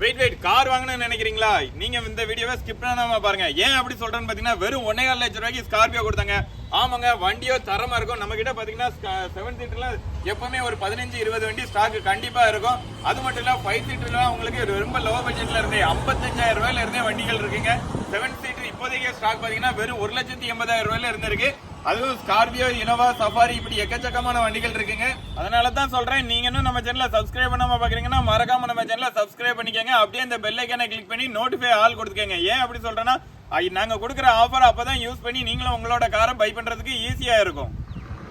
Wait wait car வாங்கணும்னு நினைக்கிறீங்களா? நீங்க இந்த வீடியோவை ஸ்கிப் பண்ணாம பாருங்க. ஏன் அப்படி சொல்றேன்னு பாத்தீங்கன்னா வெறும் ஒன்னே கால் லட்சம் ரூபாய்க்கு ஸ்கார்பியோ கொடுத்தாங்க. ஆமாங்க வண்டியோ தரமா இருக்கும். நம்ம கிட்ட பாத்தீங்கன்னா செவன் சீட்டர்ல எப்பவுமே ஒரு பதினஞ்சு இருபது வண்டி ஸ்டாக் கண்டிப்பா இருக்கும். அது மட்டும் இல்ல ஃபைவ் சீட்டர்ல உங்களுக்கு ரொம்ப லோ பட்ஜெட்ல இருந்தே ஐம்பத்தஞ்சாயிரம் ரூபாயில இருந்தே வண்டிகள் இருக்குங்க. செவன் சீட்டர் இப்போதைக்கு ஸ்டாக் பாத்தீங்கன்னா வெறும் ஒரு லட்சத்தி எண்பதாயிரம் ரூபாயில இருந்திருக்கு. அதுவும் ஸ்கார்பியோ இனோவா சஃபாரி இப்படி எக்கச்சக்கமான வண்டிகள் இருக்குங்க. அதனால தான் சொல்றேன் நீங்களும் இன்னும் நம்ம சேனலை சப்ஸ்கிரைப் பண்ணாம பாக்குறீங்கன்னா மறக்காம நம்ம சேனலை சப்ஸ்கிரைப் பண்ணிக்கங்க. அப்படியே இந்த பெல் ஐக்கானை கிளிக் பண்ணி நோட்டிஃபை ஆல் கொடுத்துக்கங்க. ஏன் அப்படி சொல்றேன்னா நாங்கள் நாங்க கொடுக்குற ஆஃபர் அப்பதான் யூஸ் பண்ணி நீங்களும் உங்களோட காரை பை பண்றதுக்கு ஈஸியா இருக்கும்.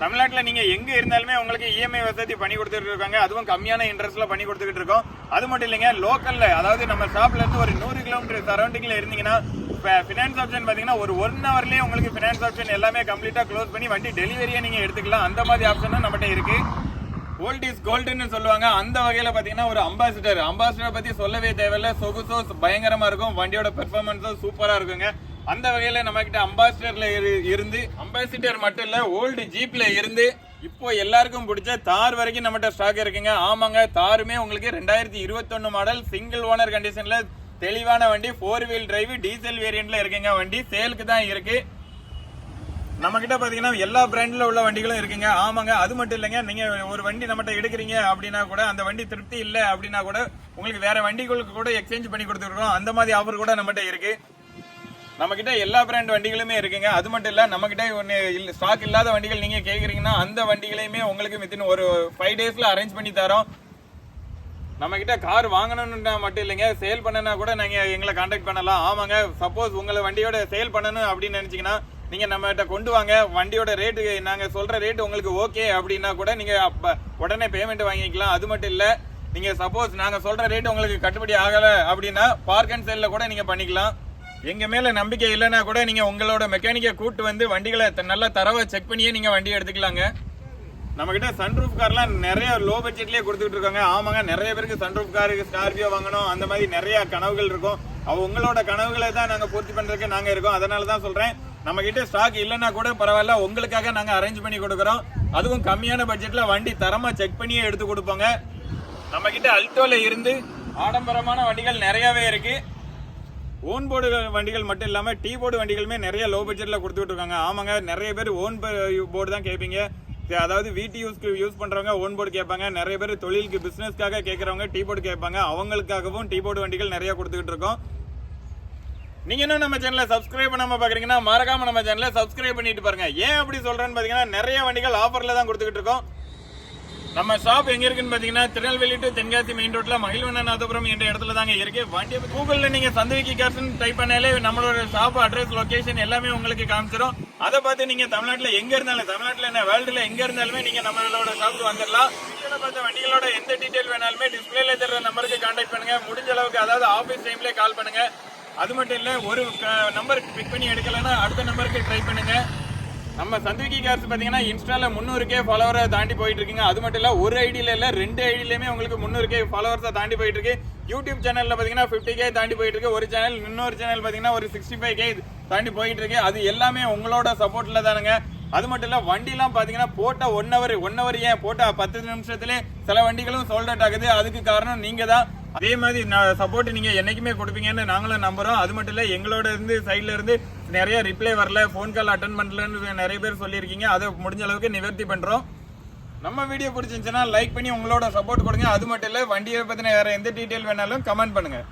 தமிழ்நாட்டில் நீங்கள் எங்கே இருந்தாலுமே உங்களுக்கு இஎம்ஐ வசதி பண்ணி கொடுத்துட்டு இருக்காங்க. அதுவும் கம்மியான இன்ட்ரெஸ்ட்ல பண்ணி கொடுத்துக்கிட்டு இருக்கோம். அது மட்டும் இல்லைங்க லோக்கலில் அதாவது நம்ம ஷாப்ல இருந்து ஒரு நூறு கிலோமீட்டர் சரௌண்டிங்கில் இருந்தீங்கன்னா இப்போ ஃபினான்ஸ் ஆப்ஷன் பார்த்தீங்கன்னா ஒரு ஒன் ஹவர்லேயே உங்களுக்கு ஃபினான்ஸ் ஆப்ஷன் எல்லாமே கம்ப்ளீட்டாக க்ளோஸ் பண்ணி வண்டி டெலிவரியே நீங்கள் எடுத்துக்கலாம். அந்த மாதிரி ஆப்ஷனும் நம்மகிட்ட இருக்குது ஓல்ட் இஸ் கோல்டுன்னு சொல்லுவாங்க. அந்த வகையில் பார்த்தீங்கன்னா ஒரு அம்பாசிடர் அம்பாசிடர் பற்றி சொல்லவே தேவையில்ல. சொகுசோ பயங்கரமாக இருக்கும். வண்டியோட பெர்ஃபார்மன்ஸும் சூப்பராக இருக்குங்க. அந்த வகையில் நம்மக்கிட்ட அம்பாசிடரில் இருந்து அம்பாசிடர் மட்டும் இல்லை ஓல்டு ஜீப்பில் இருந்து இப்போ எல்லாருக்கும் பிடிச்ச தார் வரைக்கும் நம்மகிட்ட ஸ்டாக் இருக்குங்க. ஆமாங்க தாருமே உங்களுக்கு ரெண்டாயிரத்தி இருபத்தொன்னு மாடல் சிங்கிள் ஓனர் கண்டிஷனில் தெளிவான வண்டி ஃபோர் வீல் டிரைவ் டீசல் வேரியண்ட்ல இருக்குங்க வண்டி. சேலுக்கு தான் இருக்கு. நம்ம கிட்ட பாத்தீங்கன்னா எல்லா பிராண்ட்ல உள்ள வண்டிகளும் இருக்குங்க. ஆமாங்க அது மட்டும் இல்லைங்க. நீங்க ஒரு வண்டி நம்மகிட்ட எடுக்கிறீங்க அப்படின்னா கூட அந்த வண்டி திருப்தி இல்லை அப்படின்னா கூட உங்களுக்கு வேற வண்டிகளுக்கு கூட எக்ஸ்சேஞ்ச் பண்ணி கொடுத்துருக்கோம். அந்த மாதிரி ஆஃபர் கூட நம்மகிட்ட இருக்கு. நம்ம கிட்ட எல்லா பிராண்ட் வண்டிகளுமே இருக்குங்க. அது மட்டும் இல்ல நம்ம கிட்ட ஒன்று ஸ்டாக் இல்லாத வண்டிகள் நீங்க கேட்குறீங்கன்னா அந்த வண்டிகளையுமே உங்களுக்கு வித்தின் ஒரு ஃபைவ் டேஸ்ல அரேஞ்ச் பண்ணி தரோம். நம்ம கிட்ட கார் வாங்கணும்னா மட்டும் இல்லைங்க. சேல் பண்ணனா கூட நீங்கள் எங்களை காண்டாக்ட் பண்ணலாம். ஆமாங்க சப்போஸ் உங்களை வண்டியோட சேல் பண்ணணும் அப்படின்னு நினச்சிங்கன்னா நீங்கள் நம்ம கிட்ட கொண்டு வாங்க. வண்டியோட ரேட்டு நாங்கள் சொல்கிற ரேட்டு உங்களுக்கு ஓகே அப்படின்னா கூட நீங்கள் அப்போ உடனே பேமெண்ட் வாங்கிக்கலாம். அது மட்டும் இல்லை நீங்கள் சப்போஸ் நாங்கள் சொல்கிற ரேட் உங்களுக்கு கட்டுப்படி ஆகலை அப்படின்னா பார்க் அண்ட் சேலில் கூட நீங்கள் பண்ணிக்கலாம். எங்கள் மேலே நம்பிக்கை இல்லைன்னா கூட நீங்கள் உங்களோட மெக்கானிக்கை கூட்டு வந்து வண்டிகளை த- நல்லா தரவை செக் பண்ணியே நீங்கள் வண்டி எடுத்துக்கலாங்க. நம்ம கிட்ட சன்ரூஃப் கார்லாம் நிறைய லோ பட்ஜெட்லயே கொடுத்துட்டு இருக்காங்க ஆமாங்க நிறைய பேருக்கு சன்ரூஃப் கார் ஸ்கார்பியோ வாங்கணும். அந்த மாதிரி நிறைய கனவுகள் இருக்கும். அவ உங்களோட கனவுகளை தான் நாங்க பூர்த்தி பண்றதுக்கு நாங்க இருக்கோம். அதனால தான் சொல்றேன். நம்ம கிட்ட ஸ்டாக் இல்லைன்னா கூட பரவாயில்ல. உங்களுக்காக நாங்க அரேஞ்ச் பண்ணி கொடுக்குறோம். அதுவும் கம்மியான பட்ஜெட்ல வண்டி தரமா செக் பண்ணியே எடுத்து கொடுப்போங்க. நம்ம கிட்ட அல்டோல இருந்து ஆடம்பரமான வண்டிகள் நிறையவே இருக்கு. ஓன் போர்டு வண்டிகள் மட்டும் இல்லாமல் டீ போர்டு வண்டிகளுமே நிறைய லோ பட்ஜெட்டில் கொடுத்துட்டு இருக்காங்க ஆமாங்க நிறைய பேர் ஓன் போர்டு தான் கேட்பீங்க அதாவது வீட்டு யூஸ்க்கு யூஸ் பண்ணுறவங்க ஓன் போர்டு கேட்பாங்க. நிறைய பேர் தொழிலுக்கு பிஸ்னஸ்க்காக கேட்குறவங்க டீ போர்டு கேட்பாங்க. அவங்களுக்காகவும் டீ போர்டு வண்டிகள் நிறைய கொடுத்துக்கிட்டு இருக்கோம். நீங்க இன்னும் நம்ம சேனலை சப்ஸ்கிரைப் பண்ணாம பாக்குறீங்கன்னா மறக்காம நம்ம சேனலை சப்ஸ்கிரைப் பண்ணிட்டு பாருங்க. ஏன் அப்படி சொல்றேன்னு பாத்தீங்கன்னா நிறைய வண்டிகள் ஆஃபர்ல தான் கொடுத்துக்கிட்டு இருக்கோம். நம்ம ஷாப் எங்க இருக்குன்னு பாத்தீங்கன்னா திருநெல்வேலி டு தென்காசி மெயின் ரோட்ல மகிழ்வண்ணநாதபுரம் என்ற இடத்துல தாங்க இருக்கு. வண்டி கூகுள்ல நீங்க சந்தவிக்கி கார்ஸ்னு டைப் பண்ணாலே நம்மளோட ஷாப் அட்ரஸ் லொகேஷன் எல்லாமே உங்களுக்கு காமிச்சிரும். அதை பார்த்து நீங்க தமிழ்நாட்டுல எங்க இருந்தாலும் தமிழ்நாட்டுல என்ன வேர்ல்டுல எங்க இருந்தாலுமே நீங்க நம்மளோட ஷாப்புக்கு வந்துடலாம் பார்த்த வண்டிகளோட எந்த டீடைல் வேணாலுமே டிஸ்பிளேல தர நம்பருக்கு கான்டாக்ட் பண்ணுங்க. முடிஞ்ச அளவுக்கு அதாவது ஆபீஸ் டைம்ல கால் பண்ணுங்க. அது மட்டும் இல்ல ஒரு நம்பருக்கு பிக் பண்ணி எடுக்கலைன்னா அடுத்த நம்பருக்கு ட்ரை பண்ணுங்க. நம்ம சந்திவிக்கி கேர்ஸ் பாத்தீங்கன்னா இன்ஸ்டால முந்நூறுக்கே ஃபாலோவரை தாண்டி போயிட்டு இருக்கீங்க அது மட்டும் இல்ல ஒரு ஐடியில இல்ல ரெண்டு ஐடியிலுமே உங்களுக்கு முந்நூறுக்கே ஃபாலோவர்ஸை தாண்டி போயிட்டு இருக்கு யூடியூப் சேனல்ல பாத்தீங்கன்னா 50k கே தாண்டி போயிட்டு இருக்கு ஒரு சேனல் இன்னொரு சேனல் பாத்தீங்கன்னா ஒரு சிக்ஸ்டி ஃபைவ் கே தாண்டி போயிட்டு இருக்கு அது எல்லாமே உங்களோட சப்போர்ட்ல தானுங்க. அது மட்டும் இல்ல வண்டிலாம் பாத்தீங்கன்னா போட்ட ஒன் ஹவர் ஒன் ஹவர் ஏன் போட்ட பத்து நிமிஷத்துலேயே சில வண்டிகளும் சோல்ட் அவுட் ஆகுது. அதுக்கு காரணம் நீங்க தான் அதே மாதிரி சப்போர்ட் நீங்க என்னைக்குமே கொடுப்பீங்கன்னு நாங்களும் நம்புறோம். அது மட்டும் இல்ல எங்களோட இருந்து சைட்ல இருந்து நிறைய ரிப்ளை வரல ஃபோன் கால் அட்டன் பண்ணலன்னு நிறைய பேர் சொல்லியிருக்கீங்க. அதை முடிஞ்ச அளவுக்கு நிவர்த்தி பண்ணுறோம் நம்ம வீடியோ பிடிச்சிருந்துச்சுன்னா லைக் பண்ணி உங்களோட சப்போர்ட் கொடுங்க. அது மட்டும் இல்லை வண்டியை பற்றின வேறு எந்த டீட்டெயில் வேணாலும் கமெண்ட் பண்ணுங்கள்